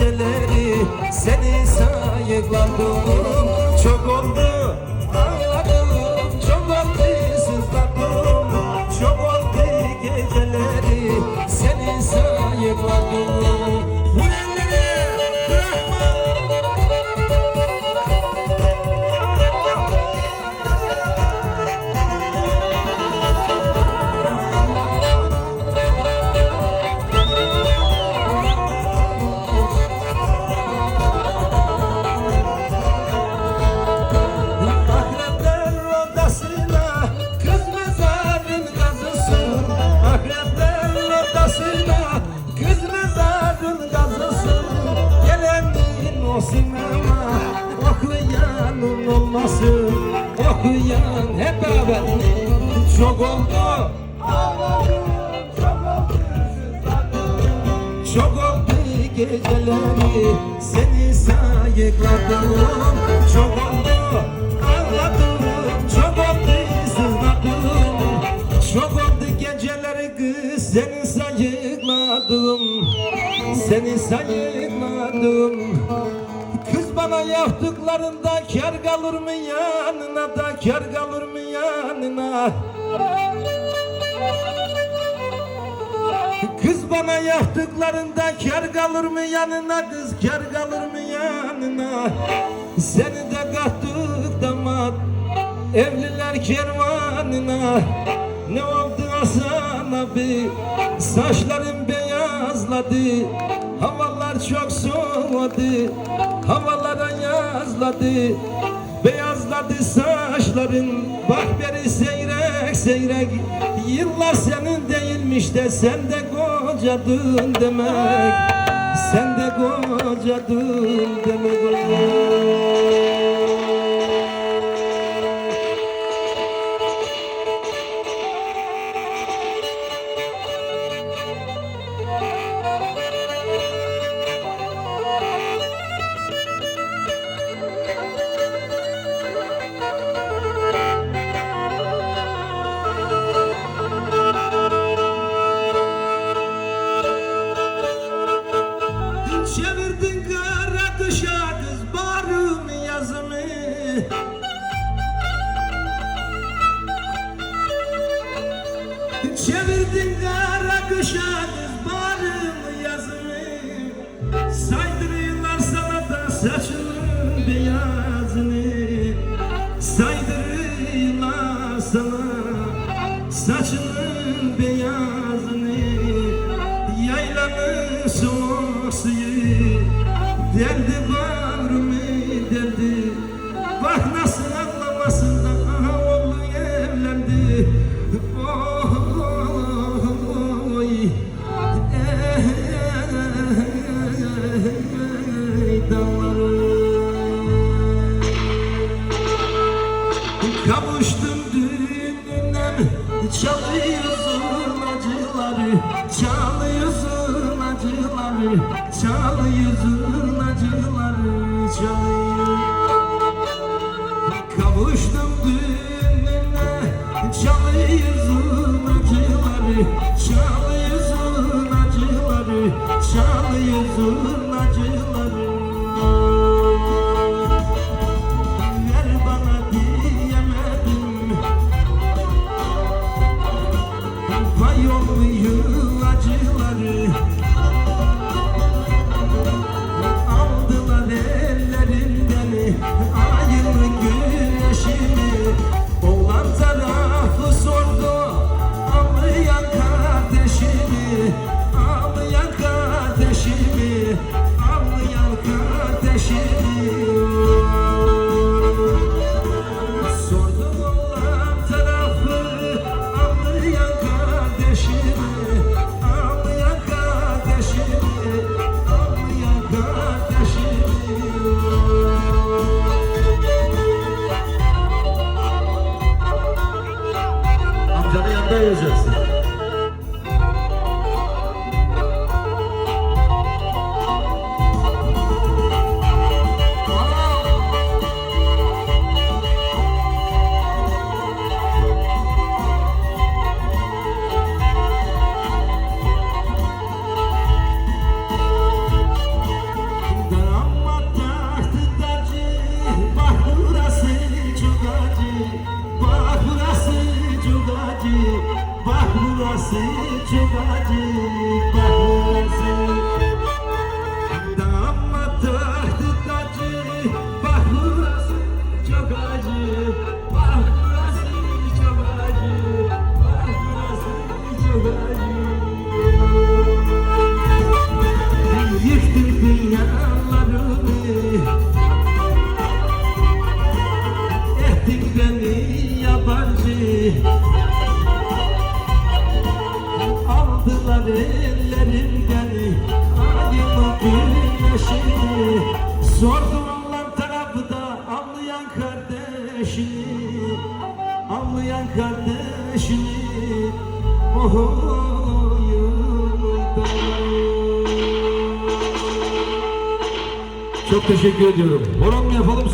geceleri seni sayıkladım Çok oldu. Ağladım çok oldu sızladım Çok oldu geceleri seni sayıkladım çok oldu Çok oldu geceleri seni sayıkladım Çok oldu ağladım Çok oldu sızladım Çok oldu geceleri kız seni sayıkladım Seni sayıkladım Bana yaptıklarında kar kalır mı yanına da? Kar kalır mı yanına? Kız bana yaptıklarında kar kalır mı yanına? Kız kar kalır mı yanına? Seni de kattık damat evliler kervanına. Ne oldu Hasan abi? Saçların beyazladı soğudu havalara yazladı Beyazladı saçların. Bak beri seyrek seyrek Yıllar senin değilmiş de Sen de kocadın demek. Sen de kocadın demek Çevirdin kara kışa kız Bağrımı yazımı Saydırıyorlar sana da saçının beyazını. Saydırıyorlar sana saçının acıları Çalıyorsun acıları Çalıyor Kavuştum düğününe Çalıyorsun acıları Çalıyorsun acıları Çalıyorsun acıları çugacı Bahrası çugacı Bahrası Damat tahtı tacı Bahrası çugacı Aldılar ellerimden Ayımı güneşini Sordum Allah tarafı da Anlayan kardeşini Anlayan kardeşini. Ohuyumda Çok teşekkür ediyorum. Horon mu yapalım